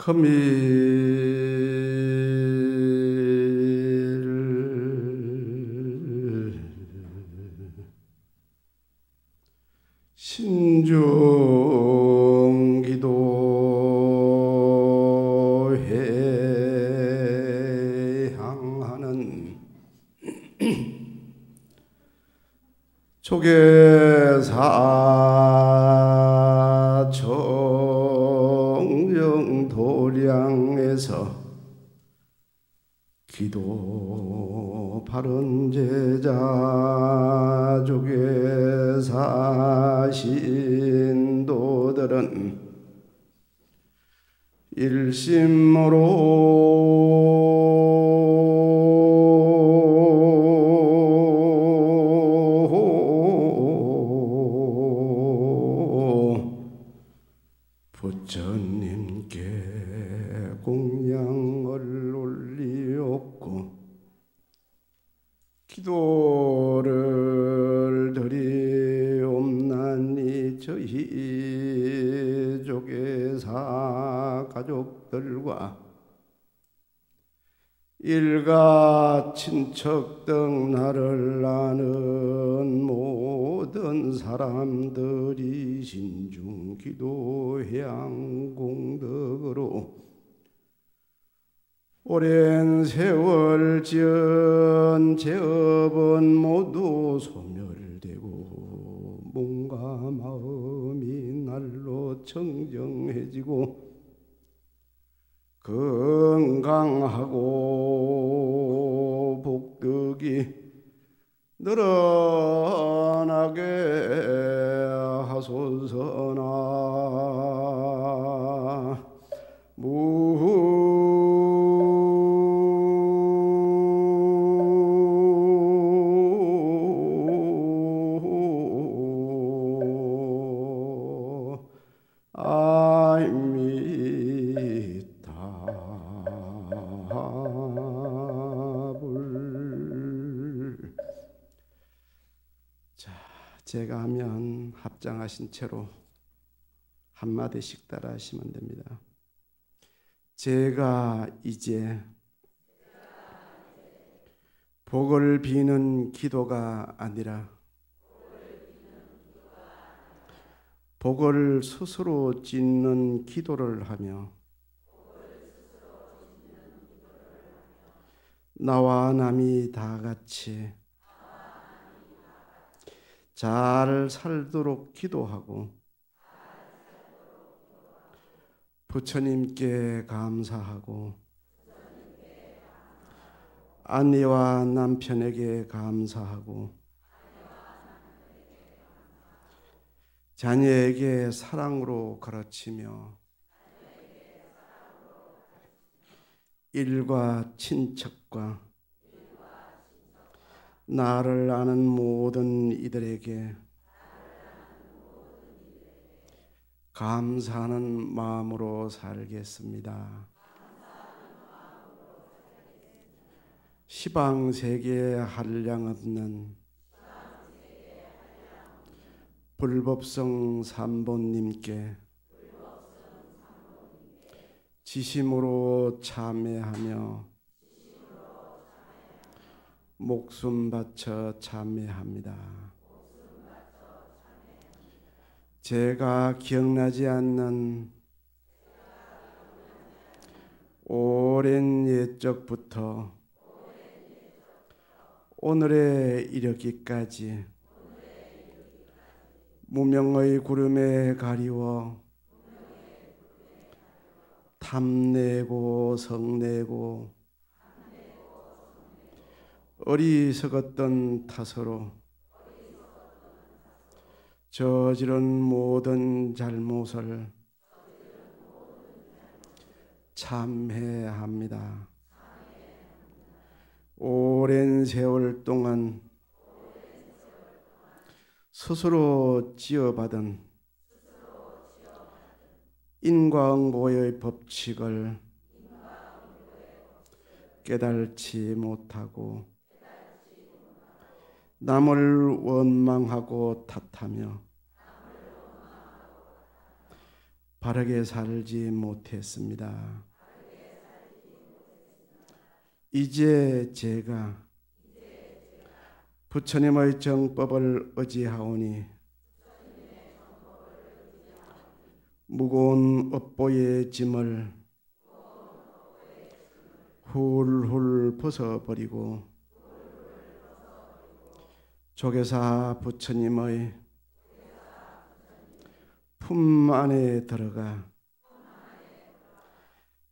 神。 기도 바른 제자 조계 사 신도들은 일심으로 부처님께 공양을 올리옵고 기도를 드리옵나니 저희 조계사 가족들과 일가 친척 등 나를 아는 모든 사람들이 신중 기도 해양 공덕으로 오랜 세월 지은 죄업은 모두 소멸되고 몸과 마음이 날로 청정해지고 건강하고 복덕이 늘어나게 제가 하면 합장하신 채로 한마디씩 따라 하시면 됩니다. 제가 이제 복을 비는 기도가 아니라 복을 스스로 짓는 기도를 하며 나와 남이 다 같이 잘 살도록 기도하고 부처님께 감사하고 아내와 남편에게 감사하고 자녀에게 사랑으로 가르치며 일과 친척과 나를 아는 모든 이들에게 감사하는 마음으로 살겠습니다. 시방 세계에 한량 없는 불법성 삼본님께 지심으로 참회하며 목숨 바쳐 참회합니다. 제가 기억나지 않는 오랜 옛적부터 오늘에 이르기까지 무명의 구름에 가리워 탐내고 성내고 어리석었던 탓으로 저지른 모든 잘못을 참회합니다. 오랜 세월 동안 스스로 지어받은 인과응보의 법칙을 깨달지 못하고 남을 원망하고 탓하며 바르게 살지 못했습니다. 이제 제가 부처님의 정법을 의지하오니 무거운 업보의 짐을 훌훌 벗어버리고 조계사 부처님의 품 안에 들어가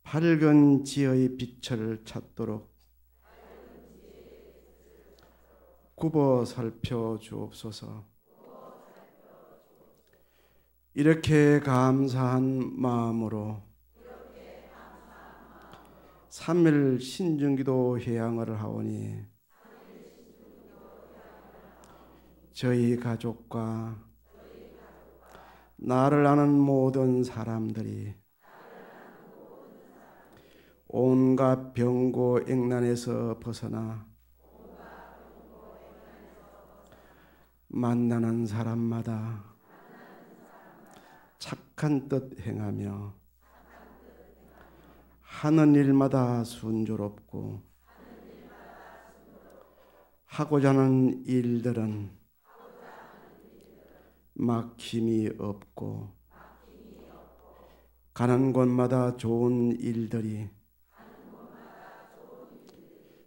밝은 지의 빛을 찾도록 굽어 살펴 주옵소서. 이렇게 감사한 마음으로 3일 신중기도 회양을 하오니 저희 가족과 나를 아는 모든 사람들이 온갖 병고 액난에서 벗어나 만나는 사람마다 착한 뜻 행하며 하는 일마다 순조롭고 하고자 하는 일들은 막힘이 없고 가는 곳마다 좋은 일들이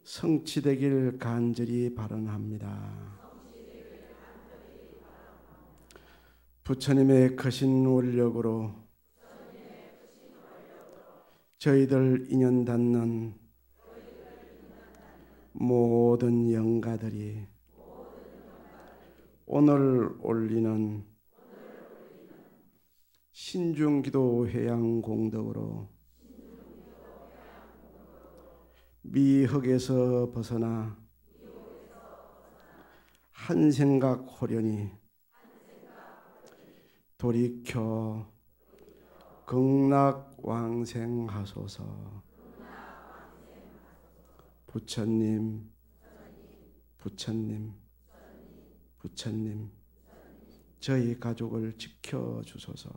성취되길 간절히 바란합니다. 부처님의 크신 원력으로 저희들 인연 닿는 모든 영가들이 오늘 올리는 신중기도 회양 공덕으로 미흑에서 벗어나 한 생각 호련히 돌이켜 극락왕생하소서. 부처님 부처님 부처님 저희 가족을 지켜 주소서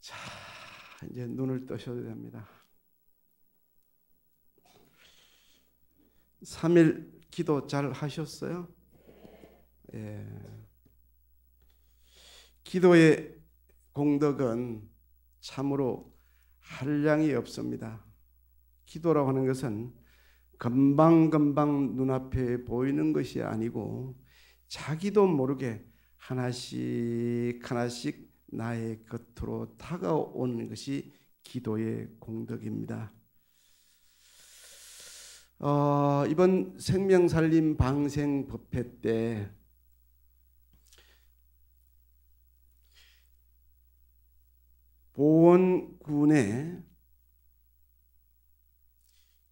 자 이제 눈을 뜨셔도 됩니다 3일 기도 잘 하셨어요? 예. 기도의 공덕은 참으로 한량이 없습니다. 기도라고 하는 것은 금방금방 눈앞에 보이는 것이 아니고 자기도 모르게 하나씩 하나씩 나의 곁으로 다가오는 것이 기도의 공덕입니다. 어, 이번 생명살림 방생 법회 때 보원군에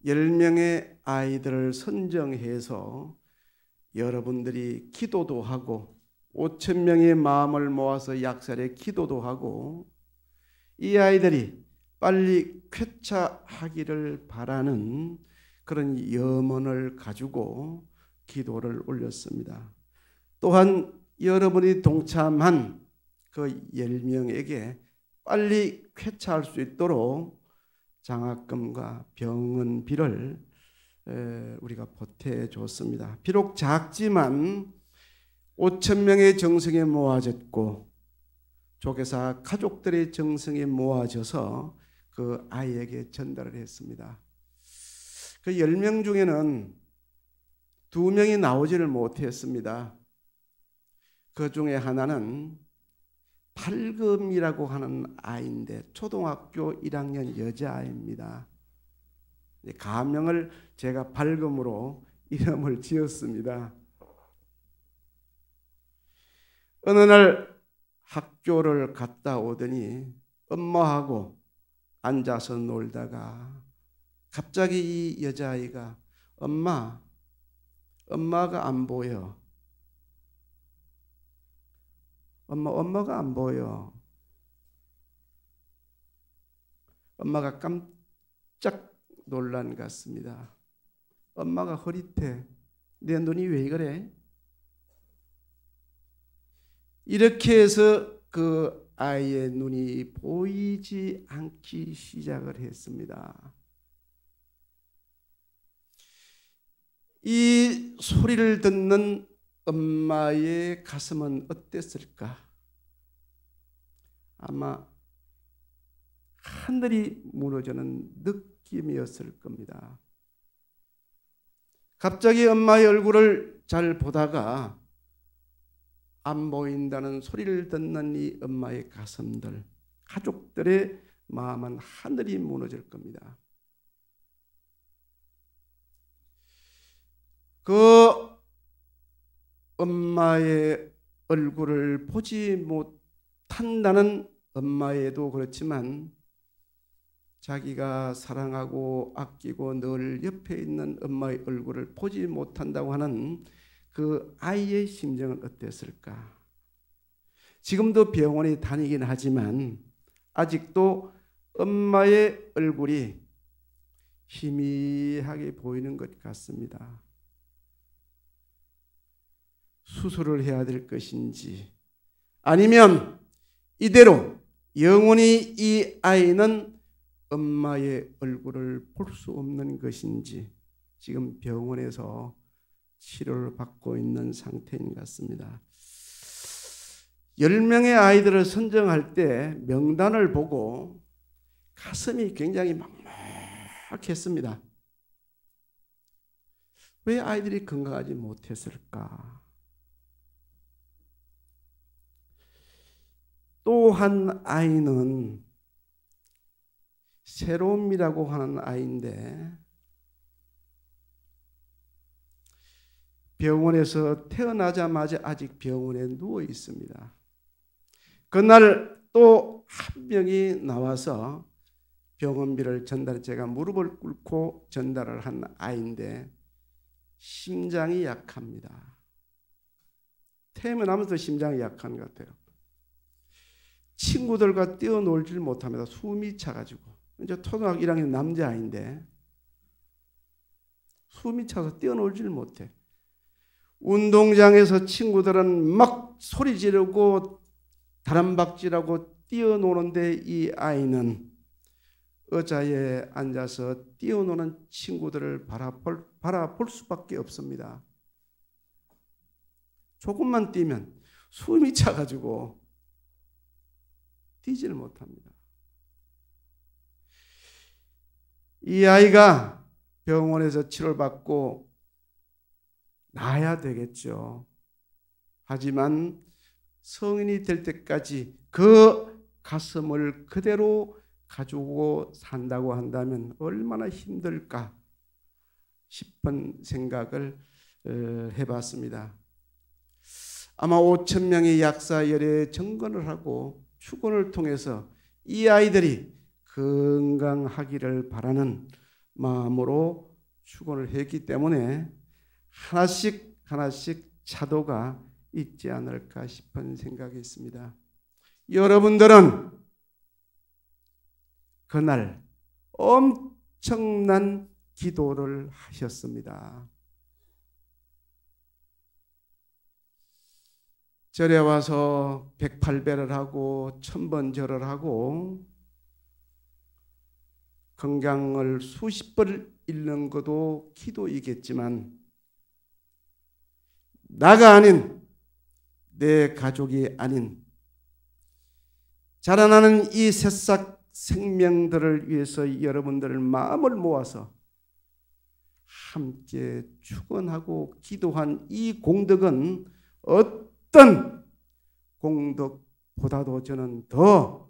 10명의 아이들을 선정해서 여러분들이 기도도 하고 5천 명의 마음을 모아서 약살에 기도도 하고 이 아이들이 빨리 쾌차하기를 바라는 그런 염원을 가지고 기도를 올렸습니다. 또한 여러분이 동참한 그 10명에게 빨리 쾌차할 수 있도록 장학금과 병원비를 우리가 보태 줬습니다. 비록 작지만 5천 명의 정성에 모아졌고 조계사 가족들의 정성에 모아져서 그 아이에게 전달을 했습니다. 그 10명 중에는 두 명이 나오지를 못했습니다. 그 중에 하나는 팔금이라고 하는 아이인데 초등학교 1학년 여자아이입니다. 가명을 제가 발금으로 이름을 지었습니다. 어느 날 학교를 갔다 오더니 엄마하고 앉아서 놀다가 갑자기 이 여자아이가 엄마, 엄마가 안 보여. 엄마, 엄마가 안 보여. 엄마가 깜짝 놀란 것 같습니다. 엄마가 흐릿해. 내 눈이 왜 그래? 이렇게 해서 그 아이의 눈이 보이지 않기 시작을 했습니다. 이 소리를 듣는 엄마의 가슴은 어땠을까? 아마 하늘이 무너지는 느낌이었을 겁니다. 갑자기 엄마의 얼굴을 잘 보다가 안 보인다는 소리를 듣는 이 엄마의 가슴들, 가족들의 마음은 하늘이 무너질 겁니다. 그 엄마의 얼굴을 보지 못한다는 엄마에도 그렇지만 자기가 사랑하고 아끼고 늘 옆에 있는 엄마의 얼굴을 보지 못한다고 하는 그 아이의 심정은 어땠을까? 지금도 병원에 다니긴 하지만 아직도 엄마의 얼굴이 희미하게 보이는 것 같습니다. 수술을 해야 될 것인지 아니면 이대로 영원히 이 아이는 엄마의 얼굴을 볼 수 없는 것인지 지금 병원에서 치료를 받고 있는 상태인 것 같습니다. 10명의 아이들을 선정할 때 명단을 보고 가슴이 굉장히 막막했습니다. 왜 아이들이 건강하지 못했을까? 또 한 아이는 새로움이라고 하는 아이인데 병원에서 태어나자마자 아직 병원에 누워 있습니다. 그날 또 한 명이 나와서 병원비를 전달 제가 무릎을 꿇고 전달을 한 아이인데 심장이 약합니다. 태어나면서 심장이 약한 것 같아요. 친구들과 뛰어놀질 못합니다. 숨이 차가지고. 이제 초등학교 1학년 남자아이인데 숨이 차서 뛰어놀질 못해. 운동장에서 친구들은 막 소리 지르고 다람박질하고 뛰어노는데 이 아이는 의자에 앉아서 뛰어노는 친구들을 바라볼, 바라볼 수밖에 없습니다. 조금만 뛰면 숨이 차가지고 뛰지를 못합니다. 이 아이가 병원에서 치료를 받고 나야 되겠죠. 하지만 성인이 될 때까지 그 가슴을 그대로 가지고 산다고 한다면 얼마나 힘들까 싶은 생각을 어, 해봤습니다. 아마 5천 명의 약사 열에 정건을 하고 축원을 통해서 이 아이들이 건강하기를 바라는 마음으로 축원을 했기 때문에 하나씩 하나씩 차도가 있지 않을까 싶은 생각이 있습니다. 여러분들은 그날 엄청난 기도를 하셨습니다. 절에 와서 108배를 하고 천번 절을 하고 건강을 수십 번 잃는 것도 기도이겠지만 나가 아닌 내 가족이 아닌 자라나는 이 새싹 생명들을 위해서 여러분들을 마음을 모아서 함께 축원하고 기도한 이 공덕은 어떤 공덕보다도 저는 더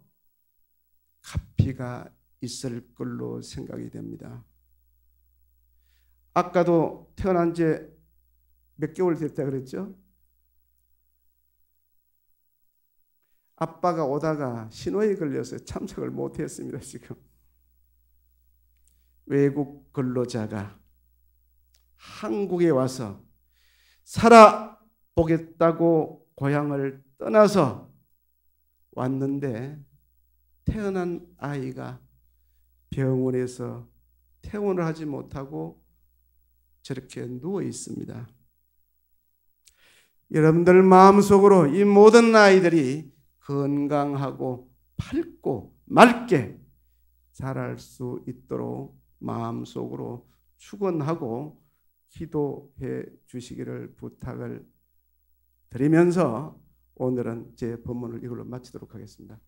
값비가 있을 걸로 생각이 됩니다. 아까도 태어난 지 몇 개월 됐다 그랬죠? 아빠가 오다가 신호에 걸려서 참석을 못했습니다. 지금 외국 근로자가 한국에 와서 살아 보겠다고 고향을 떠나서 왔는데 태어난 아이가 병원에서 퇴원을 하지 못하고 저렇게 누워 있습니다. 여러분들 마음속으로 이 모든 아이들이 건강하고 밝고 맑게 자랄 수 있도록 마음속으로 축원하고 기도해 주시기를 부탁을 드리면서 오늘은 제 본문을 이걸로 마치도록 하겠습니다.